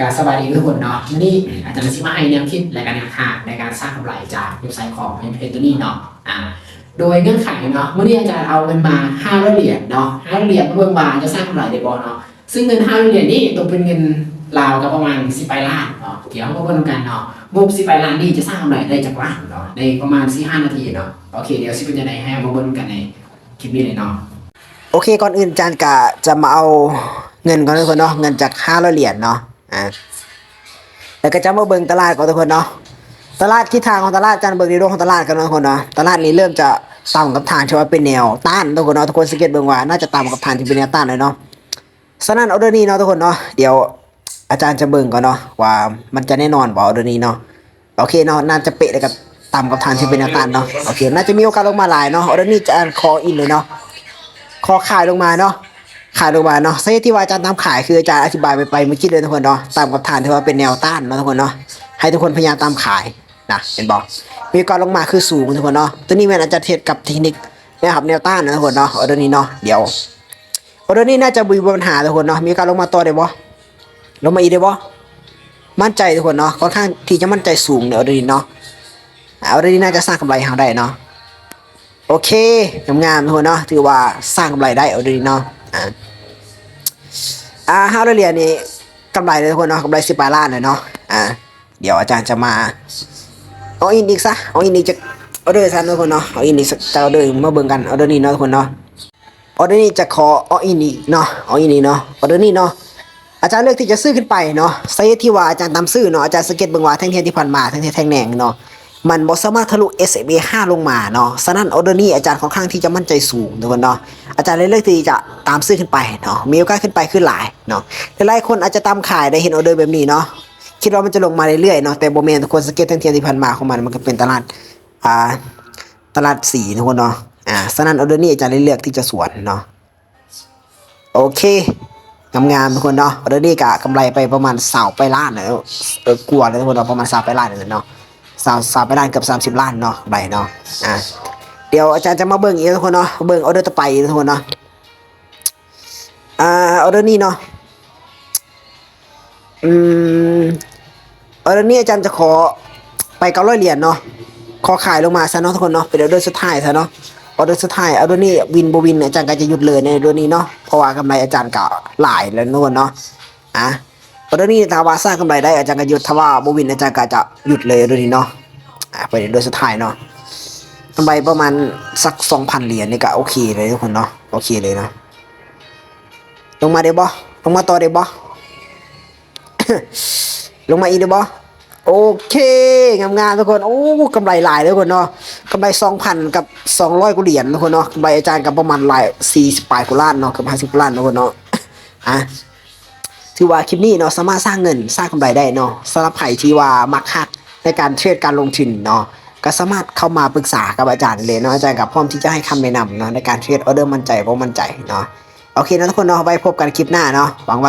การสบายดีทุกคนเนาะวันนี้อาจารย์ซิมาให้แนวคิดและการแนวทางในการสร้างกำไรจากเว็บไซต์ของเพจตัวนี้เนาะอ่าโดยเงื่อนไขเนาะวันนี้อาจารย์เอาเงินมา500เหรียญเนาะ500เหรียญเพื่อมาจะสร้างกำไรได้บ่เนาะซึ่งเงิน500เหรียญนี่ตกเป็นเงินราวกับประมาณ10ไปล้านเนาะเดี๋ยวเรามาพูดกันเนาะมุก10ไปล้านนี่จะสร้างกำไรได้จากล้านเนาะในประมาณ4-5นาทีเนาะโอเคเดี๋ยวสิเป็นยังไงให้มาเบิ่งกันในคลิปนี้เลยเนาะโอเคก่อนอื่นจานกะจะมาเอาเงินก่อนทุกคนเนาะเงินจากห้าร้อยเหรียญเนาะ อ่าแล้วก็จะมาเบิ่งตลาดก่อนทุกคนเนาะตลาดทิศทางของตลาดจานเบิ่งในโลกของตลาดกันนะทุกคนเนาะตลาดนี้เริ่มจะต่ำกับฐานที่ว่าเป็นแนวต้านทุกคนเนาะทุกคนสังเกตเบิ่งว่าน่าจะต่ำกับฐานที่เป็นแนวต้านเลยเนาะฉะนั้นเอเดอร์นี้เนาะทุกคนเนาะเดี๋ยวอาจารย์จะเบิ่งก่อนเนาะว่ามันจะแน่นอนบ่เอเดอร์นี้เนาะโอเคเนาะน่าจะเป๊ะเลยกับต่ำกับฐานที่เป็นแนวต้านเนาะโอเคน่าจะมีโอกาสลงมาหลายเนาะเอเดอร์นี้จะอ่านคออินเลยเนาะคอขายลงมาเนาะ ขายลงมาเนาะสาเหตุที่ว่าอาจารย์ทำขายคืออาจารย์อธิบายไปไปเมื่อกี้เลยทุกคนเนาะตามกับฐานที่ว่าเป็นแนวต้านเนาะทุกคนเนาะให้ทุกคนพยายามตามขายนะเห็นบอกมีการลงมาคือสูงทุกคนเนาะตัวนี้แม่นอาจจะเทียบกับเทคนิคนะครับแนวต้านนะทุกคนเนาะออเดอร์นี้เนาะเดี๋ยวออเดอร์นี้น่าจะมีปัญหาทุกคนเนาะมีการลงมาต่อได้บ่ลงมาอีกได้บ่มั่นใจทุกคนเนาะค่อนข้างที่จะมั่นใจสูงในออเดอร์นี้เนาะออเดอร์นี้น่าจะสร้างกำไรหาได้เนาะโอเคงามๆทุกคนเนาะถือว่าสร้างกำไรได้เอาดีเนาะ อ่าอ่าห้าร้อยเหรียญนี่กำไรเลยทุกคนเนาะกำไรสิบปล้านเลยเนาะอ่าเดี๋ยวอาจารย์จะมาเอาอินอีกซะเอาอินอีกจะเอาเดอร์ซันทุกคนเนาะเอาอินอีกจะเอาเดอร์มาเบิ่งกันเอาเดอร์นี้เนาะทุกคนเนาะเอาเดอร์นี้จะขอเอาอินอีกเนาะเอาอินอีกเนาะเอาเดอร์นี้เนาะอาจารย์เลือกที่จะซื้อขึ้นไปเนาะสาเหตุที่ว่าอาจารย์ตามซื้อเนาะอาจารย์สังเกตเบิ่งว่าแท่งเทียนที่ผ่านมาแท่งเทียนแท่งแหน่งเนาะ มันบ่สามารถทะลุ SMA 5 ลงมาเนาะฉะนั้นออเดอร์นี้อาจารย์ค่อนข้างที่จะมั่นใจสูงทุกคนเนาะอาจารย์เลยเลือกที่จะตามซื้อขึ้นไปเนาะมีโอกาสขึ้นไปขึ้นหลายเนาะหลายคนอาจจะตามขายได้เห็นออเดอร์แบบนี้เนาะคิดว่ามันจะลงมาเรื่อยๆเนาะแต่โบเมนทุกคนสังเกตทั้งเทียนที่ผ่านมาของมันมันก็เป็นตลาดอ่าตลาดสีทุกคนเนาะอ่าฉะนั้นออเดอร์นี้อาจารย์เลยเลือกที่จะสวนเนาะโอเคงามๆทุกคนเนาะออเดอร์นี้กะกำไรไปประมาณสาวไปล้านเนาะเออกลัวเลยทุกคนเนาะประมาณสาวไปล้านเลยเนาะ สามสามไปล้านเกือบสามสิบล้านเนาะใบเนาะอะเดี๋ยวอาจารย์จะมาเบิ่งอีกทุกคนเนาะเบิ่งออเดอร์ต่อไปทุกคนเนาะอ่าออเดอร์นี้เนาะอืมออเดอร์นี้อาจารย์จะขอไปเก้าร้อยเหรียญเนาะขอขายลงมาซะเนาะทุกคนเนาะเป็นออเดอร์สุดท้ายซะเนาะออเดอร์สุดท้ายออเดอร์นี้วินบวินอาจารย์ก็จะหยุดเลยในออเดอร์นี้เนาะเพราะว่ากำไรอาจารย์ก็หลายแล้วทุกคนเนาะอะ ออเดอร์นี้ถ้าว่าสร้างกำไรได้อาจารย์ก็หยุดถ้าว่าบวินอาจารย์ก็จะหยุดเลยเดอร์นี้เนาะไปโดยสุดท้ายเนาะกำไรประมาณสักสองพันเหรียญนี่ก็โอเคเลยทุกคนเนาะโอเคเลยเนาะลงมาได้บ่ลงมาต่อได้บ่ลงมาอีกได้บ่โอเคงามๆทุกคนโอ้กำไรหลายเลยทุกคนเนาะกำไรสองพันกับสองร้อยกว่าเหรียญทุกคนเนาะกำไรอาจารย์กับประมาณหลายสี่สิบปลายกว่าล้านเนาะกือบห้าสิบล้านทุกคนเนาะอะ ถือว่าคลิปนี้เนาะสามารถสร้างเงินสร้างกำไรได้เนาะสำหรับใครที่ว่ามักฮักในการเทรดการลงทุนเนาะก็สามารถเข้ามาปรึกษากับอาจารย์เลยเนาะอาจารย์กับพร้อมที่จะให้คำแนะนำเนาะในการเทรดออเดอร์มั่นใจเพราะมั่นใจเนาะโอเคนะทุกคนเนาะไว้พบกันคลิปหน้าเนาะหวังว่า